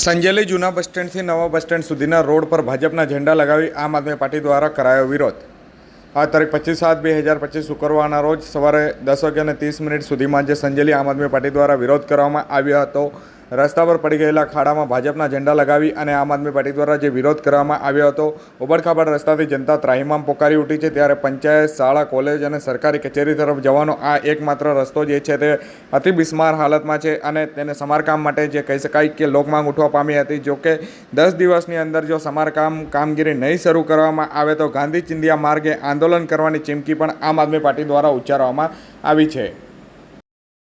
સંજેલી જૂના બસ સ્ટેન્ડથી નવા bus stand સુધીના રોડ પર ભાજપના ઝંડા લગાવી આમ આદમી પાર્ટી દ્વારા કરાયો વિરોધ આ તારીખ પચીસ સાત બે હજાર પચીસ શુક્રવારના રોજ સવારે દસ વાગ્યાને ત્રીસ મિનિટ સુધીમાં જે સંજેલી આમ આદમી પાર્ટી દ્વારા વિરોધ કરવામાં આવ્યો હતો રસ્તા પર પડી ગયેલા ખાડામાં ભાજપના ઝંડા લગાવી અને આમ આદમી પાર્ટી દ્વારા જે વિરોધ કરવામાં આવ્યો હતો ઉબડખાબડ રસ્તાથી જનતા ત્રાહિમામ પોકારી ઉઠી છે. ત્યારે પંચાયત, શાળા, કોલેજ અને સરકારી કચેરી તરફ જવાનો આ એકમાત્ર રસ્તો જે છે તે અતિ બિસ્માર હાલતમાં છે અને તેને સમારકામ માટે જે કહી શકાય કે લોકમાંગ ઉઠવા પામી હતી. જો કે દસ દિવસની અંદર જો સમારકામ કામગીરી નહીં શરૂ કરવામાં આવે તો ગાંધી ચિંધિયા માર્ગે આંદોલન કરવાની ચીમકી પણ આમ આદમી પાર્ટી દ્વારા ઉચ્ચારવામાં આવી છે.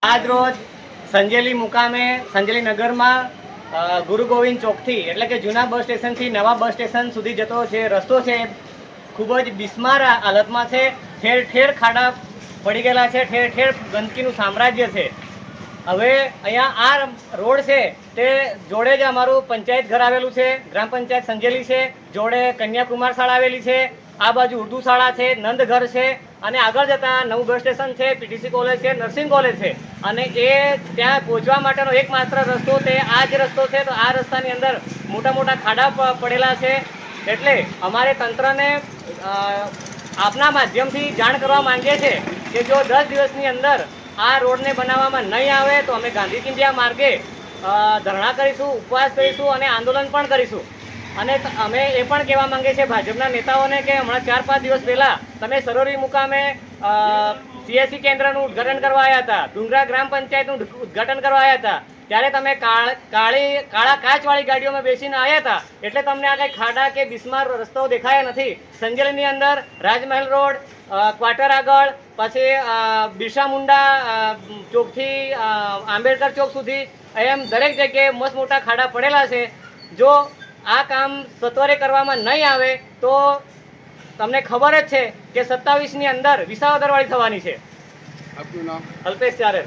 આજ રોજ સંજેલી મુકામે, સંજેલી નગરમાં ગુરુ ગોવિંદ ચોકથી, એટલે કે જૂના બસ સ્ટેશનથી નવા બસ સ્ટેશન સુધી જતો જે રસ્તો છે ખૂબ જ બિસ્માર હાલતમાં છે. ઠેર ઠેર ખાડા પડી ગયેલા છે, ઠેર ઠેર ગંદકીનું સામ્રાજ્ય છે. હવે અહીંયા આ રોડ છે, તે જોડે જ અમારું પંચાયત ઘર આવેલું છે, ગ્રામ પંચાયત સંજેલી છે, જોડે કન્યાકુમાર શાળા આવેલી છે આ બાજુ ઉર્દુ શાળા છે, નંદઘર છે અને આગળ જતાં નવું બસ સ્ટેશન છે, પીટીસી કોલેજ છે, નર્સિંગ કોલેજ છે. અને એ ત્યાં પહોંચવા માટેનો એકમાત્ર રસ્તો તે આ જ રસ્તો છે. તો આ રસ્તાની અંદર મોટા મોટા ખાડા પડેલા છે. એટલે અમારે તંત્રને આપના માધ્યમથી જાણ કરવા માંગીએ છીએ કે જો દસ દિવસની અંદર આ રોડને બનાવવામાં નહીં આવે તો અમે ગાંધી ચિંધ્યા માર્ગે ધરણા કરીશું, ઉપવાસ કરીશું અને આંદોલન પણ કરીશું. અને અમે એ પણ કહેવા માંગીએ છીએ ભાજપના નેતાઓને કે હમણાં ચાર પાંચ દિવસ પહેલા તમે સરોરી મુકામે સીએસસી કેન્દ્રનું ઉદ્ઘાટન કરવા આવ્યા હતા, ડુંગરા ગ્રામ પંચાયતનું ઉદ્ઘ- ઉદ્ઘાટન કરવા આવ્યા હતા, ત્યારે તમે કાળ- કાળી કાચવાળી ગાડીઓમાં બેસીને આવ્યા હતા, એટલે તમને આ કંઈ ખાડા કે બિસ્માર રસ્તાઓ દેખાયા નથી. સંજેલીની અંદર રાજમહેલ રોડ ક્વાર્ટર આગળ, પછી બિરસા મુંડા ચોકથી આંબેડકર ચોક સુધી, એમ દરેક જગ્યાએ મસ્ત મોટા ખાડા પડેલા છે. જો આ કામ સત્વરે કરવામાં નહીં આવે તો તમને ખબર જ છે કે સત્તાવીસની અંદર વિસાવદરવાળી થવાની છે. આપનું નામ? અલ્પેશ ચારેર.